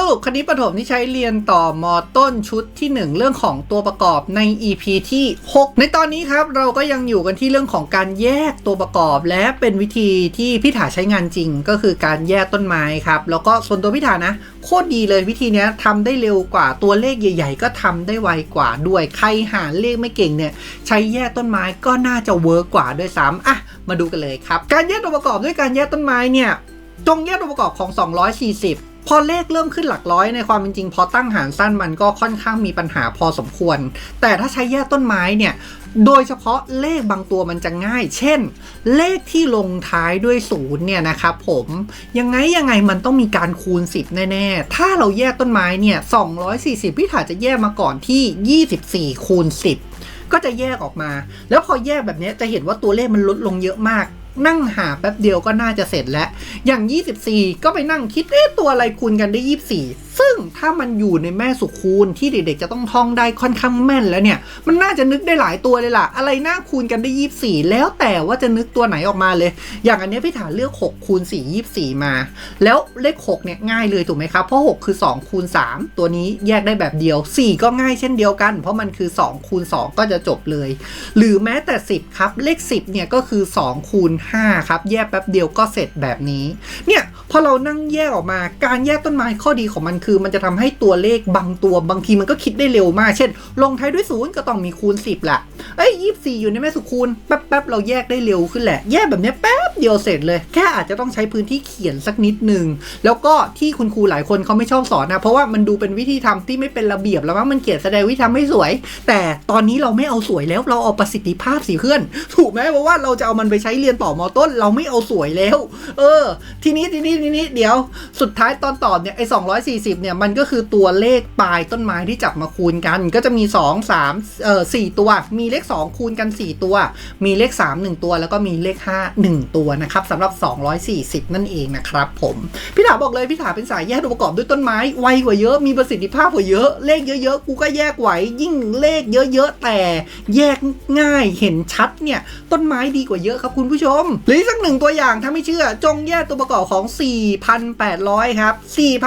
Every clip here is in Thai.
สรุปคณิตประถมที่ใช้เรียนต่อมอต้นชุดที่ 1 เรื่องของตัวประกอบใน EP ที่ 6 ในตอนนี้ครับเราก็ยังอยู่กันที่เรื่องของการแยกตัวประกอบ และเป็นวิธีที่พิถาใช้งานจริง ก็คือการแยกต้นไม้ครับแล้วก็ส่วนตัวพิถานะโคตรดีเลยวิธีนี้ทำได้เร็วกว่าตัวเลขใหญ่ ๆ ก็ทำได้ไวกว่าด้วยใครหาเลขไม่เก่งเนี่ยใช้แยกต้นไม้ก็น่าจะเวิร์กกว่าด้วยซ้ำอะมาดูกันเลยครับ การแยกตัวประกอบด้วยการแยกต้นไม้เนี่ยจงแยกตัวประกอบของ 240 พอเลขเริ่มขึ้นหลักร้อยในความเป็นจริง พอตั้งหารสั้นมันก็ค่อนข้างมีปัญหาพอสมควร แต่ถ้าใช้แยกต้นไม้เนี่ย โดยเฉพาะเลขบางตัวมันจะง่าย เช่น เลขที่ลงท้ายด้วยศูนย์เนี่ยนะครับผมยังไงยังไงมันต้องมีการคูณ 10 แน่ ๆ ถ้าเราแยกต้นไม้เนี่ย240พี่ถาจะแยกมาก่อนที่ 24คูณ10ก็จะแยกออกมา แล้วพอแยกแบบนี้จะเห็นว่าตัวเลขมันลดลงเยอะมาก นั่งหาแป๊บเดียวก็น่าจะเสร็จแล้ว อย่าง 24 ก็ไปนั่งคิดเอ๊ะตัวอะไรคูณกันได้ 24ซึ่ง ถ้ามันอยู่ในแม่สุขคูณที่เด็กๆจะต้องท่องได้ค่อนข้างแม่นแล้วเนี่ย มันน่าจะนึกได้หลายตัวเลยล่ะ อะไรน่าคูณกันได้24แล้วแต่ว่าจะนึกตัวไหนออกมาเลย อย่างอันนี้พี่ถาเลือก6คูณ4 24 มา แล้วเลข6เนี่ยง่ายเลยถูกไหมครับ เพราะ 6 คือ2คูณ3ตัวนี้แยกได้แบบเดียว 4 ก็ง่ายเช่นเดียวกัน เพราะมันคือ2คูณ2ก็จะจบเลย หรือแม้แต่ 10 ครับ เลข 10เนี่ยก็คือ2คูณ5ครับ แยกแป๊บเดียวก็เสร็จแบบนี้ เนี่ย พอเรานั่งแยกออกมาการแยกต้นไม้ข้อดีของมันคือ มันจะทำให้ตัวเลขบางตัวบางทีมันก็คิดได้เร็วมาก เช่น ลงท้ายด้วยศูนย์ก็ต้องมีคูณ 10ละเอ้ยยี่สี่อยู่ในแม่สุคูณแป๊บๆเราแยกได้เร็วขึ้นแหละ แยกแบบนี้แป๊บเดียวเสร็จเลย แค่อาจจะต้องใช้พื้นที่เขียนสักนิดนึง แล้วก็ที่คุณครูหลายคนเขาไม่ชอบสอนนะเพราะว่ามันดูเป็นวิธีทำที่ไม่เป็นระเบียบแล้วว่ามันเขียนแสดงวิธีทำไม่สวย แต่ตอนนี้เราไม่เอาสวยแล้วเราเอาประสิทธิภาพสิเพื่อน ถูกไหมเพราะว่าเราจะเอามันไปใช้เรียนต่อมอต้น เราไม่เอาสวยแล้ว เออ ทีนี้ทีนี้ทีนี้เดี๋ยวสุดท้ายตอนตอบเนี่ยไอ้240เนี่ย มันก็คือตัวเลขปลายต้นไม้ที่จับมาคูณกัน ก็จะมี 2 3เอ่อ4ตัว มีเลข 2 คูณกัน 4 ตัว มีเลข 3 1 ตัว แล้วก็มีเลข 5 1 ตัวนะครับสำหรับ 240 นั่นเองนะครับผม พี่ถาบอกเลยพี่ถาเป็นสายแยกตัวประกอบด้วยต้นไม้ไวกว่าเยอะมีประสิทธิภาพกว่าเยอะเลขเยอะๆกูก็แยกไหวยิ่งเลขเยอะๆแต่แยกง่ายเห็นชัดเนี่ยต้นไม้ดีกว่าเยอะครับคุณผู้ชมหรือสักหนึ่งตัวอย่างถ้าไม่เชื่อจงแยกตัวประกอบของ4,800 ครับ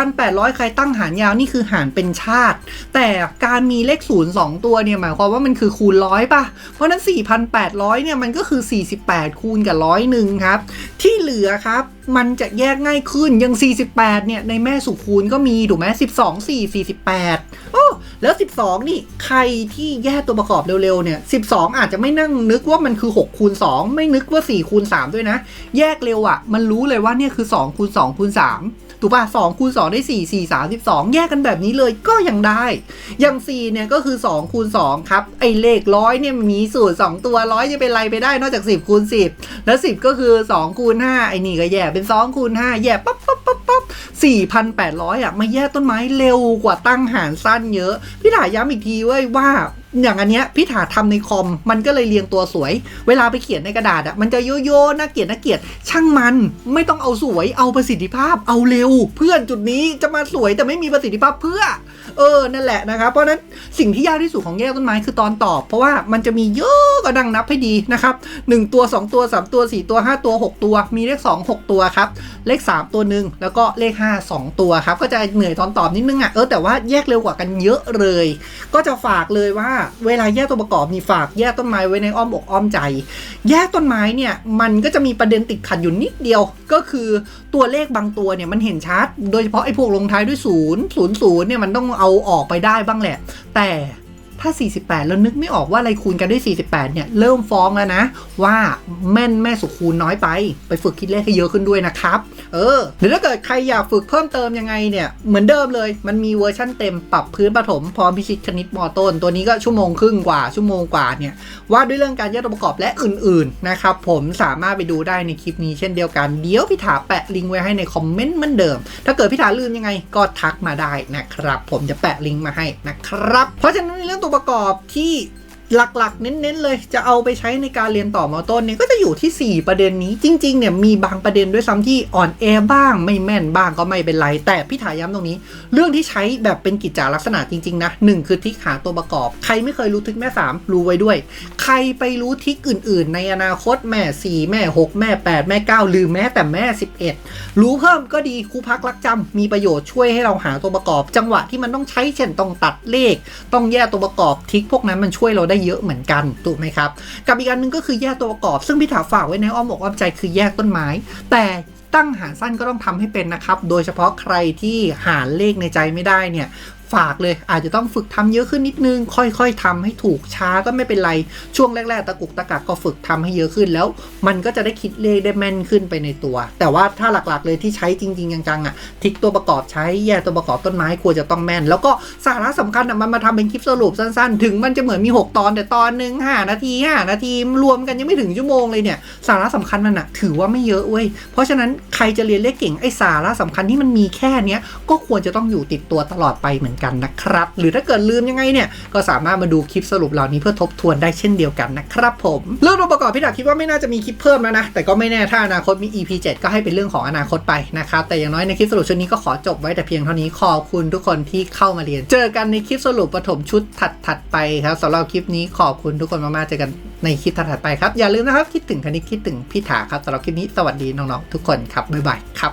4,800 ใครตั้งหารยาวนี่คือหารเป็นชาติ แต่การมีเลขศูนย์2ตัวเนี่ยหมายความว่ามันคือคูณร้อยป่ะ เพราะนั้น 4,800 เนี่ยมันก็คือ 48 คูณกับร้อยหนึ่งครับ ที่เหลือครับมันจะแยกง่ายขึ้นยัง 48 เนี่ย ในแม่สุคูณก็มี ถูกไหม12 4 48โแล้ว 12 นี่ใครที่แยกตัวประกอบเร็วๆเนี่ย 12 อาจจะไม่นั่งนึกว่ามันคือ6คูณ2ไม่นึกว่า4คูณ3ด้วยนะ แยกเร็วอะ่ะ มันรู้เลยว่าเนี่ยคือ2คูณ2คูณ3ถูกป่ะ2คูณ2ได้ 4 4 3 12 แยกกันแบบนี้เลยก็ยังได้ อย่าง 4 เนี่ยก็คือ2คูณ2ครับ ไอ้เลขร้อยเนี่ยมีสูตร 2 ตัวร้อยจะเป็นไรไปได้นอกจาก 10คูณ10 แล้ว 10 ก็คือ2คูณ5ไอ้นี่ก็แยกเป็น2คูณ5แยกปั๊บปั๊บปั๊บปั๊บ4,800อะมาแยกต้นไม้เร็วกว่าตั้งหารสั้นเยอะพี่หลาย้ำอีกทีเว้ยว่า อย่างอันเนี้ยพี่ถาทำในคอมมันก็เลยเรียงตัวสวย เวลาไปเขียนในกระดาษอะมันจะโยโย่น่าเกลียดน่าเกลียดช่างมันไม่ต้องเอาสวยเอาประสิทธิภาพเอาเร็ว เพื่อนจุดนี้จะมาสวยแต่ไม่มีประสิทธิภาพเพื่อ เออนั่นแหละนะครับเพราะนั้นสิ่งที่ยากที่สุดของแยกต้นไม้คือตอนตอบ เพราะว่ามันจะมีเยอะก็ดังนับให้ดีนะครับ1ตัว 2 ตัว 3 ตัว 4 ตัว 5 ตัว 6 ตัว มีเลข 2 6 ตัวครับเลข 3 ตัวหนึ่งแล้วก็เลข 5 2 ตัวครับก็จะเหนื่อยตอนตอบนิดนึงอะเออแต่ว่าแยกเร็วกว่ากันเยอะเลย ก็จะฝากเลยว่าเวลาแยกตัวประกอบมีฝากแยกต้นไม้ไว้ในอ้อมอกอ้อมใจ แยกต้นไม้เนี่ยมันก็จะมีประเด็นติดขัดอยู่นิดเดียวก็คือตัวเลขบางตัวเนี่ยมันเห็นชัด โดยเฉพาะไอ้พวกลงท้ายด้วย0ูนย์ศูนย์ศูนย์เนี่ยมันต้องเอาออกไปได้บ้างแหละ แต่ ถ้า 48 แล้วนึกไม่ออกว่าอะไรคูณกันด้วย 48 เนี่ย เริ่มฟ้องแล้วนะ ว่าแม่นแม่สุคูณน้อยไป ไปฝึกคิดเลขให้เยอะขึ้นด้วยนะครับ เออหรือถ้าเกิดใครอยากฝึกเพิ่มเติมยังไงเนี่ย เหมือนเดิมเลย มันมีเวอร์ชั่นเต็มปรับพื้นประถมพร้อมพิชิตคณิตมอต้น ตัวนี้ก็ชั่วโมงครึ่งกว่าชั่วโมงกว่าเนี่ยว่าด้วยเรื่องการแยกตัวประกอบและอื่นๆนะครับผมสามารถไปดูได้ในคลิปนี้เช่นเดียวกันเดี๋ยวพี่ถาแปะลิงก์ไว้ให้ในคอมเมนต์เหมือนเดิม ถ้าเกิดพี่ถาลืมยังไงก็ทักมาได้นะครับ ผมจะแปะลิงก์มาให้นะครับ เพราะฉะนั้นในเรื่องตัวประกอบที่ หลักๆ เน้นๆเลยจะเอาไปใช้ในการเรียนต่อมอต้นเนี่ยก็จะอยู่ที่ 4 ประเด็นนี้ จริงๆเนี่ยมีบางประเด็นด้วยซ้ำที่อ่อนแอบ้างไม่แม่นบ้างก็ไม่เป็นไร แต่พี่ถาย้ำตรงนี้ เรื่องที่ใช้แบบเป็นกิจจาลักษณะจริงๆนะหนึ่งคือทิกหาตัวประกอบ ใครไม่เคยรู้ทิกแม่ 3 รู้ไว้ด้วย ใครไปรู้ทิกอื่น ๆ ในอนาคตแม่ 4 แม่ 6 แม่ 8 แม่ 9 หรือแม้แต่แม่ 11 รู้เพิ่มก็ดีครูพักรักจำมีประโยชน์ช่วยให้เราหาตัวประกอบ จังหวะที่มันต้องใช้เช่นต้องตัดเลข ต้องแยกตัวประกอบทิกพวกนั้นมันช่วยเราได้เยอะเหมือนกันถูกไหมครับ กับอีกอันหนึงก็คือแยกตัวประกอบ ซึ่งพี่ถาฝากไว้ในอ้อมอกอ้อมใจคือแยกต้นไม้ แต่ตั้งหารสั้นก็ต้องทำให้เป็นนะครับ โดยเฉพาะใครที่หารเลขในใจไม่ได้เนี่ย ฝากเลย อาจจะต้องฝึกทำเยอะขึ้นนิดนึง ค่อยๆทำให้ถูกช้าก็ไม่เป็นไรช่วงแรกๆ ตะกุกตะกักก็ฝึกทำให้เยอะขึ้นแล้ว มันก็จะได้คิดเลขได้แม่นขึ้นไปในตัว แต่ว่าถ้าหลักๆเลยที่ใช้จริงๆจังๆอะทิกตัวประกอบใช้แยกตัวประกอบต้นไม้ควรจะต้องแม่น แล้วก็สาระสำคัญอะมันมาทำเป็นคลิปสรุปสั้นๆ ถึงมันจะเหมือนมี 6 ตอนแต่ตอนหนึ่ง5นาที5นาทีรวมกันยังไม่ถึงชั่วโมงเลยเนี่ยสาระสำคัญมันอะถือว่าไม่เยอะเว้ยเพราะฉะนั้นใครจะเรียนเลขเก่งไอ้สาระสำคัญที่มันมีแค่เนี้ยก็ควรจะต้องอยู่ติดตัวตลอดไปเหมือนกันนะครับ หรือถ้าเกิดลืมยังไงเนี่ย ก็สามารถมาดูคลิปสรุปเหล่านี้เพื่อทบทวนได้เช่นเดียวกันนะครับผมเรื่ององค์ประกอบพี่ดักคิดว่าไม่น่าจะมีคลิปเพิ่มแล้วนะ แต่ก็ไม่แน่ถ้าอนาคตมี EP 7 ก็ให้เป็นเรื่องของอนาคตไปนะครับ แต่อย่างน้อยในคลิปสรุปชุดนี้ก็ขอจบไว้แต่เพียงเท่านี้ขอบคุณทุกคนที่เข้ามาเรียน เจอกันในคลิปสรุปปฐมชุดถัดๆไปครับสำหรับคลิปนี้ขอบคุณทุกคนมากๆเจอกันในคลิปถัดๆไปครับ อย่าลืมนะครับ คิดถึงคณิตคิดถึงพี่ถาครับสำหรับคลิปนี้สวัสดีน้องๆทุกคนครับบ๊ายบายครับ